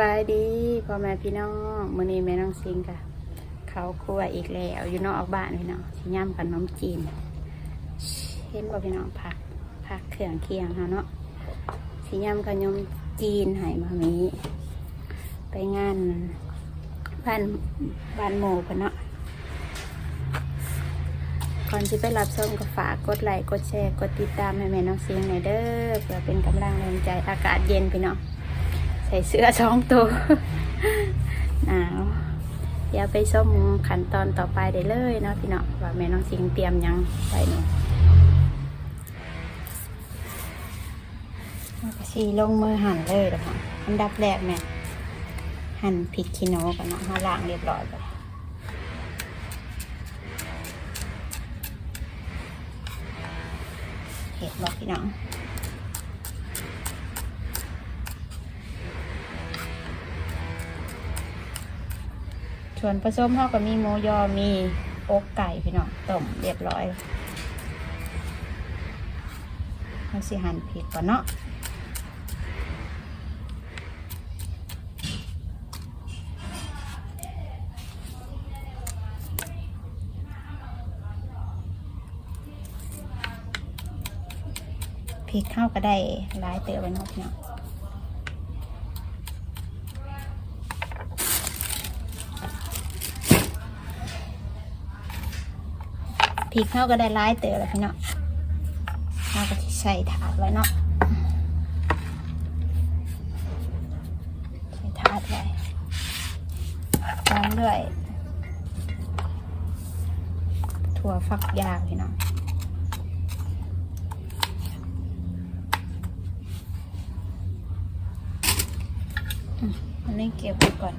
บายดีพ่อแม่พี่น้องมื้อนี้แม่น้องซิงค่ะเขาครัวอีกแล้วอยู่นอกบ้านพี่น้องสิย่ำขนมจีนเห็นบ่พี่น้องผักผักเครื่องเคียงค่ะเนาะสิย่ำขนมจีนให้มามีไปงานบ้านบ้านหมู่เพิ่นเนาะก่อนที่ไปรับชมก็ฝากกดไลค์กดแชร์กดติดตามให้แม่น้องซิงหน่อยเด้อเพื่อเป็นกำลังแรงใจอากาศเย็นพี่น้อง ใส่เสื้อสองตัวหนาว เดี๋ยวไปส้มขั้นตอนต่อไปได้เลยเนาะพี่เนาะว่าแม่น้องสิงเตรียมยังไปเนี่ยแล้วก็สีลงมือหั่นเลยนะคะอันดับแรกแม่หั่นพริกขี้หนูกันเนาะมาล้างเรียบร้อยไปเห็ดบอกพี่น้อง ส่วนผสมเขาก็มีหมูยอมีอกไก่พี่น้องต้มเรียบร้อยเราสิหั่นผิดก่อนเนาะพริกข้าวก็ได้หลายเต๋อไปนาะพี่น้อง พริกเข้าก็ได้ร้ายเต๋อแล้วพี่เนาะเราก็ใส่ถาดไว้เนาะใส่ถาดไว้ตามด้วยถั่วฝักยาวพี่เนาะอือันนี้เก็บไว้ก่อน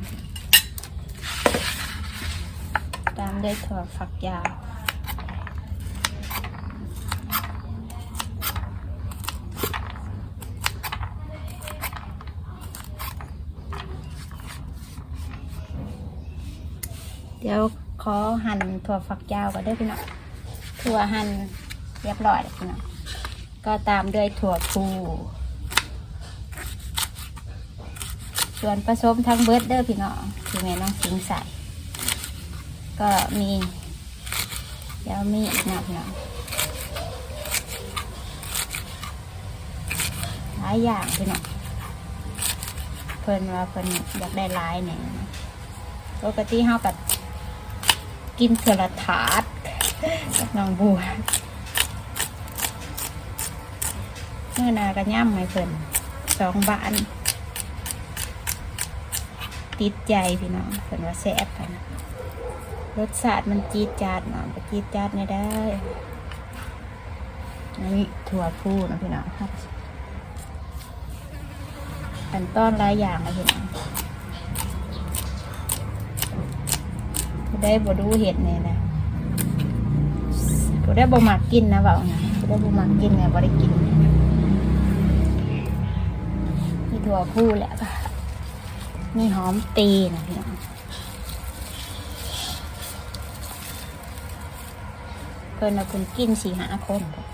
ตามด้วยถั่วฝักยาว เดี๋ยวขอหั่นถั่วฝักยาวก่อนด้วยพี่น้องถั่วหั่นเรียบร้อยแล้วพี่น้องก็ตามด้วยถั่วพูส่วนผสมทั้งเบิร์ดเด้อพี่น้องที่แม่น้องสิงใส่ ก็มี เดี๋ยวมีอีกนะพี่น้องหลายอย่างพี่น้องเพิ่นว่าเพิ่นอยากได้หลายเนี่ยปกติเฮากับ กินเทอละถาดกับน้องบัวเมื่อนาก็ย่ำให้เพิ่นสองบาทติดใจพี่น้องเพิ่นว่าแซ่บกันรสชาติมันจี๊ดจาดเนาะไปจี๊ดจาดไม่ได้นนี้ถั่วพูนะพี่น้องครับขั้นตอนหลายอย่างเลยพี่น้อง ผู้ ได้บ่ดูเห็ดเนี่ยนะผู้ได้บ่มักกินนะเปล่านะผู้ได้บ่มักกินเนี่ยบ่ได้กินมีถั่วพูแหละค่ะมีหอมตีนะพี่น้องเพิ่นเอาคุณกินสี่หาคนค่ะ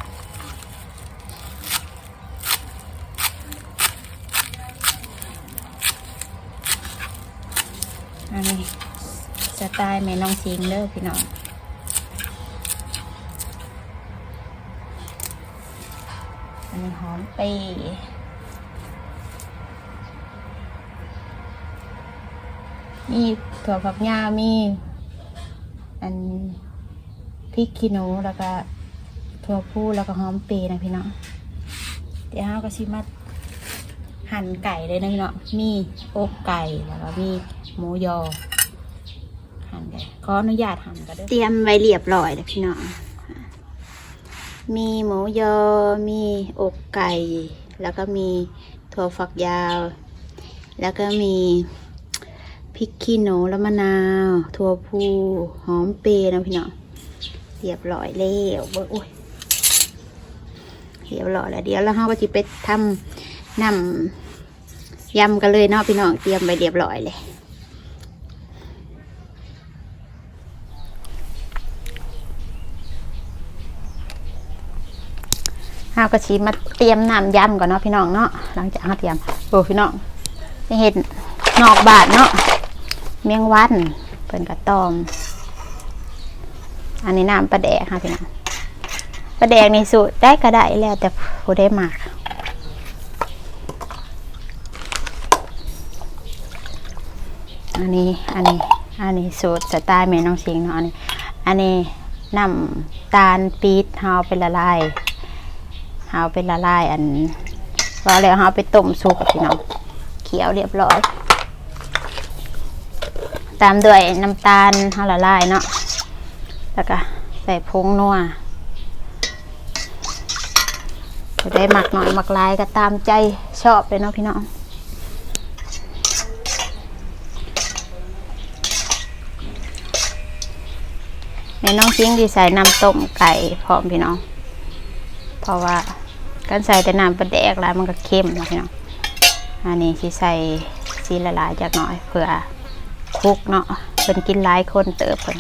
อันนี้ สไตล์แม่น้องสิงเด้อพี่น้องอันนี้หอมเปย์มีถั่วฝักยาวมี อันพริกขี้หนูแล้วก็ถั่วพูแล้วก็หอมเปย์นะพี่น้องเดี๋ยวเราก็ชิมาหั่นไก่เลยนะพี่น้องมีอกไก่แล้วก็มีหมูยอ หั่นกันขออนุญาตหั่นกันด้วยเตรียมไว้เรียบร้อยแล้วพี่น้องมีหมูยอ มีอกไก่ แล้วก็มีถั่วฝักยาว แล้วก็มีพริกขี้หนูแล้วมะนาว ถั่วพูหอมเปรย์นะพี่น้องเรียบร้อยแล้วเบิ่งอุ้ยเรียบร้อยแล้วเดี๋ยวเราเราก็จะไปทำน้ำยำกันเลยเนาะพี่น้องเตรียมไว้เรียบร้อยเลย เฮาก็ชีมาเตรียมน้ำยำก่อนเนาะพี่น้องเนาะหลังจากเฮาเตรียมโอ้พี่น้องเห็ดนอกบาทเนาะเมียงวันเพิ่นกระตอม อันนี้น้ำปลาแดกค่ะพี่น้องปลาแดกในสูตรได้ก็ได้แล้วแต่ผู้ได้มากอันนี้อันนี้อันนี้สูตรสไตล์แม่น้องสิงเนาะอันนี้ อันนี้น้ำตาลปี๊ดเฮาไปละลาย เฮาไปละลายอันว่าแล้วเฮาไปต้มสุกพี่น้องเคี่ยวเรียบร้อย ตามด้วยน้ำตาลเฮาละลายเนาะแล้วก็ใส่ผงนัวจะได้หมักหน่อยหมักลายก็ตามใจชอบเลยเนาะพี่น้องแม่น้องจิ้งดีใส่น้ำต้มไก่พร้อมพี่น้อง เพราะว่าการใส่แต่น้ำปลาแดกแล้วมันก็เข้มนะพี่น้องอันนี้สิใส่สีละลายจากหน่อยเผื่อคลุกเนาะเป็นกินหลายคนเติบเพิ่น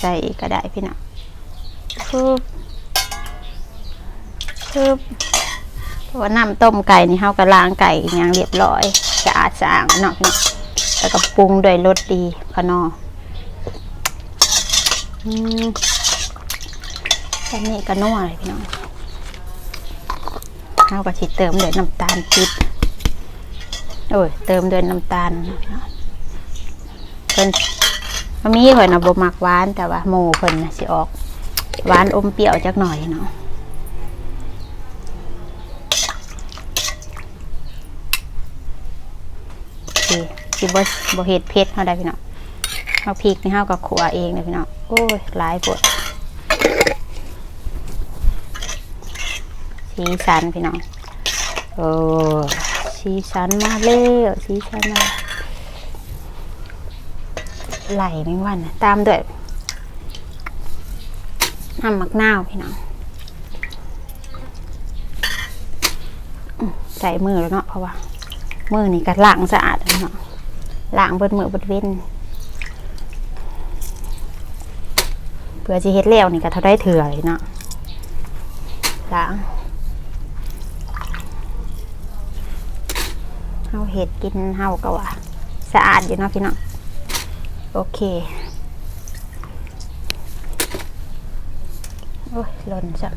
ใส่กก็ได้พี่น้องคืบคืบเพราะว่าน้ำต้มไก่นี่เฮาก็ล้างไก่อย่างเรียบร้อยสะอาดสะอาดเนาะพี่น้องแล้วก็ปรุงด้วยรสดีขนอ อืมแค่นี้ก็นัวเลยพี่น้องข้าวกะทิเติมด้วยน้ำตาลปิดโอ้ยเติมด้วยน้ำตาลเพิ่นมันมีเพิ่นนะบ่มักหวานแต่ว่าหมูเพิ่นนะสิออกหวานอมเปรี้ยวจักหน่อยเนาะโอเคสิบ่บ่เฮ็ดเผ็ดเฮาได้พี่น้อง เฮาพริกนี่เฮาก็ขัวเองเด้อพี่น้องโอ้ยหลายปวดสีสันพี่น้องโอ้สีสันมาแล้วสีสันมาไหลแมงวันนะตามด้วยน้ำมักนาวพี่น้องใส่มือแล้วเนาะเพราะว่ามือนี่ก็ล้างสะอาดเนาะล้างเบิดมือเบิดเว้น เพื่อจะเฮ็ดแล้วนี่ก็เท่าได้เถื่อเลยเนาะล้างเฮาเฮ็ดกินเฮาก็ว่าสะอาดอยู่เนาะพี่น้องโอเคโอ้ยหล่นจัง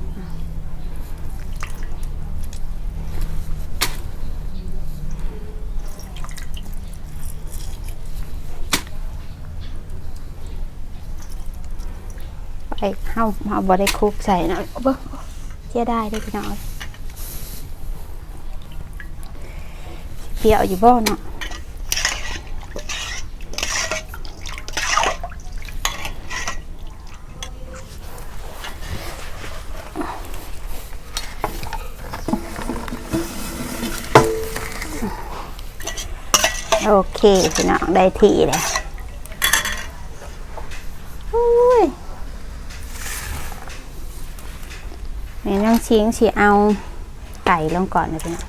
ไปเฮาเฮาบ่ได้คุกใส่นะเบิ่งเสียได้ได้พี่น้องเปรี้ยวอยู่บ่เนาะโอเคพี่น้องได้ทีแล้วอุ้ย แม่น้งชิงสิเอาไก่ลงก่อนนะพี่น้อง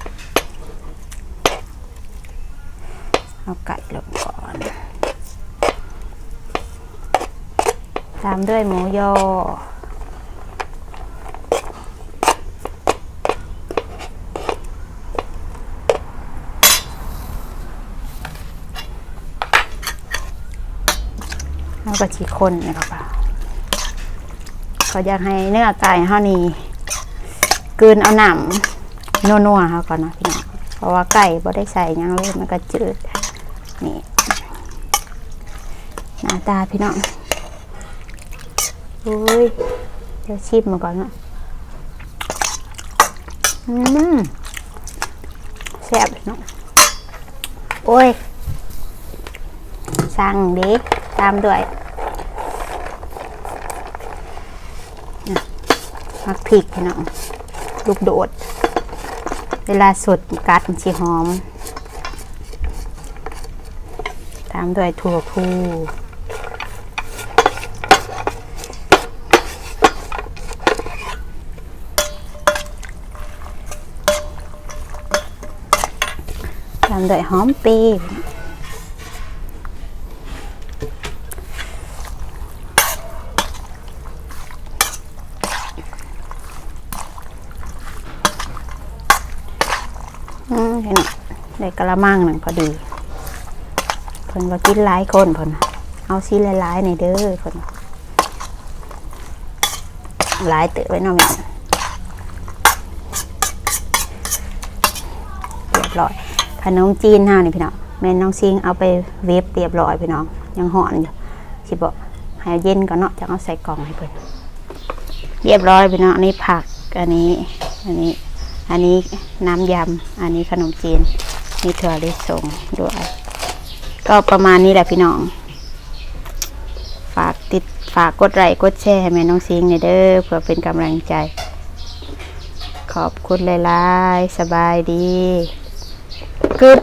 เอาไก่ลงก่อน ตามด้วยหมูยอแล้วก็ชีคนนะครับป่าเขาอยากให้เนื้อไก่เฮานี่ กลืนเอาหนำนัวๆเฮาก่อนนาะพี่น้องเพราะว่าไก่บ่ได้ใส่ยังเลยมันก็จืดนี่หน้าตาพี่น้องอุ้ยเดี๋ยวชิมมาก่อนนะอืมแซ่บเนาะโอ้ย สั่งด็กตามด้วยมักพริกพี่น้อง ลูกโดด เวลาสดกัดมันชีหอม ตามด้วยถั่วพูตามด้วยหอม เปรี้ยวได้กระมังหนึ่งพอดีเพิ่นว่ากินหลายคนเพิ่นเอาซีหลายๆในอยเด้อเพิ่นหลายเตะไว้น้องแม่เรียบร้อยขนมจีนห้านี่พี่น้องแม่น้องซิงเอาไปเวฟเรียบร้อยพี่น้องยังห่อนอยู่สิบอกให้เย็นก่อนเนาะจะเอาใส่กล่องให้เพิ่นเรียบร้อยพี่น้องอันนี้ผักอันนี้อันนี้ อันนี้น้ำยำ อันนี้ขนมจีน มีถั่วลิสงด้วย ก็ประมาณนี้แหละพี่น้อง ฝากติดฝากกดไลค์กดแชร์ให้แม่น้องซิงในอยเด้อเพื่อเป็นกำลังใจ ขอบคุณหลายๆ สบายดีกึด